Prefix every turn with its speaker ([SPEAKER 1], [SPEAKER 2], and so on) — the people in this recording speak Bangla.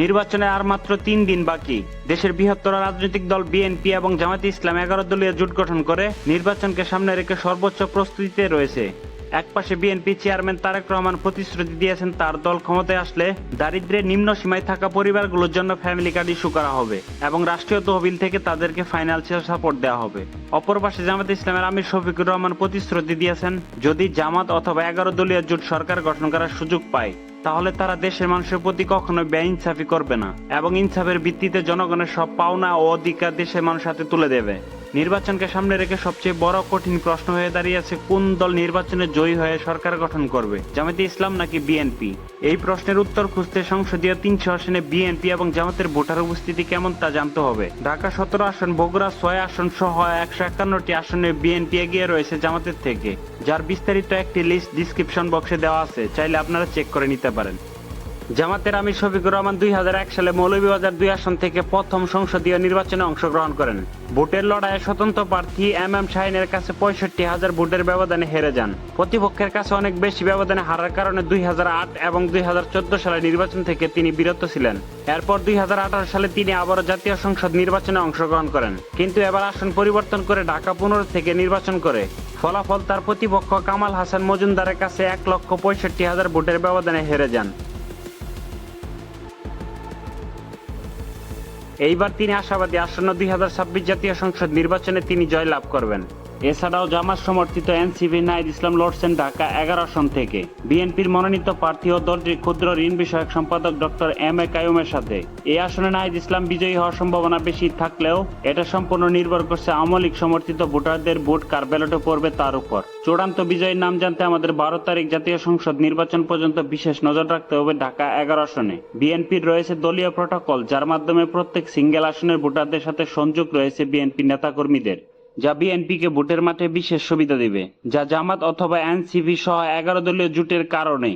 [SPEAKER 1] নির্বাচনে আর মাত্র তিন দিন বাকি। দেশের বৃহত্তর রাজনৈতিক দল বিএনপি এবং জামাতে ইসলাম এগারো দলীয় জোট গঠন করে নির্বাচনকে সামনে রেখে সর্বোচ্চ প্রস্তুতিতে রয়েছে। একপাশে বিএনপি চেয়ারম্যান তারেক রহমান প্রতিশ্রুতি দিয়েছেন তার দল ক্ষমতায় আসলে দারিদ্র্যের নিম্ন সীমায় থাকা পরিবারগুলোর জন্য ফ্যামিলি কার্ড ইস্যু করা হবে এবং রাষ্ট্রীয় তহবিল থেকে তাদেরকে ফাইন্যান্সিয়াল সাপোর্ট দেওয়া হবে। অপর পাশে জামাত ইসলামের আমির শফিকুর রহমান প্রতিশ্রুতি দিয়েছেন, যদি জামাত অথবা এগারো দলীয় জোট সরকার গঠন করার সুযোগ পায়। তাহলে তারা দেশের মানুষের প্রতি কখনো বেইনসাফি করবে না, এবং ইনসাফের ভিত্তিতে জনগণের সব পাওনা ও অধিকার দেশের মানুষ হাতে তুলে দেবে। নির্বাচনকে সামনে রেখে সবচেয়ে বড় কঠিন প্রশ্ন হয়ে দাঁড়িয়েছে কোন দল নির্বাচনে জয়ী হয়ে সরকার গঠন করবে? জামাতে ইসলাম নাকি বিএনপি এই প্রশ্নের উত্তর খুঁজতে সংসদীয় তিনশো আসনে বিএনপি এবং জামাতের ভোটার উপস্থিতি কেমন তা জানতে হবে। ঢাকা সতেরো আসন, বগুড়া ছয় আসন সহ একশো একান্নটি আসনে বিএনপি এগিয়ে রয়েছে জামাতের থেকে। যার বিস্তারিত একটি লিস্ট ডিসক্রিপশন বক্সে দেওয়া আছে, চাইলে আপনারা চেক করে নিতে পারেন। জামাতের আমির শফিকুর রহমান দুই হাজার এক সালে মৌলভীবাজার দুই আসন থেকে প্রথম সংসদীয় নির্বাচনে অংশগ্রহণ করেন। ভোটের লড়াইয়ে স্বতন্ত্র প্রার্থী এম এম শাহিনের কাছে পঁয়ষট্টি হাজার ভোটের ব্যবধানে হেরে যান। প্রতিপক্ষের কাছে অনেক বেশি ব্যবধানে হারার কারণে দুই হাজার আট এবং দুই সালে নির্বাচন থেকে তিনি বিরত ছিলেন। এরপর দুই হাজার আঠারো সালে তিনি আবারও জাতীয় সংসদ নির্বাচনে অংশগ্রহণ করেন। কিন্তু এবার আসন পরিবর্তন করে ঢাকা পনেরো থেকে নির্বাচন করে। ফলাফল তার প্রতিপক্ষ কামাল হাসান মজুমদারের কাছে এক লক্ষ পঁয়ষট্টি হাজার ভোটের ব্যবধানে হেরে যান। এইবার তিনি আশাবাদী আসন্ন দুই হাজার ছাব্বিশ জাতীয় সংসদ নির্বাচনে তিনি জয়লাভ করবেন। এছাড়াও জামাত সমর্থিত এনসিপি নাইদ ইসলাম লড়ছেন ঢাকা এগারো আসন থেকে। বিএনপির মনোনীত প্রার্থী ও দলটির ক্ষুদ্র ঋণ বিষয়ক সম্পাদক ডক্টর এম এ কায়ুমের সাথে। এই আসনে নাহিদ ইসলাম বিজয়ী হওয়ার সম্ভাবনা বেশি থাকলেও এটা সম্পূর্ণ নির্ভর করছে আমলিক সমর্থিত ভোটারদের ভোট কার ব্যালটে পড়বে তার উপর। চূড়ান্ত বিজয়ীর নাম জানতে আমাদের বারো তারিখ জাতীয় সংসদ নির্বাচন পর্যন্ত বিশেষ নজর রাখতে হবে ঢাকা এগারো আসনে। বিএনপির রয়েছে দলীয় প্রটোকল, যার মাধ্যমে প্রত্যেক সিঙ্গেল আসনের ভোটারদের সাথে সংযোগ রয়েছে বিএনপি নেতাকর্মীদের। যা বিএনপিকে ভোটের মাঠে বিশেষ সুবিধা দেবে, যা জামাত অথবা এনসিপি সহ এগারো দলীয় জোটের কারণে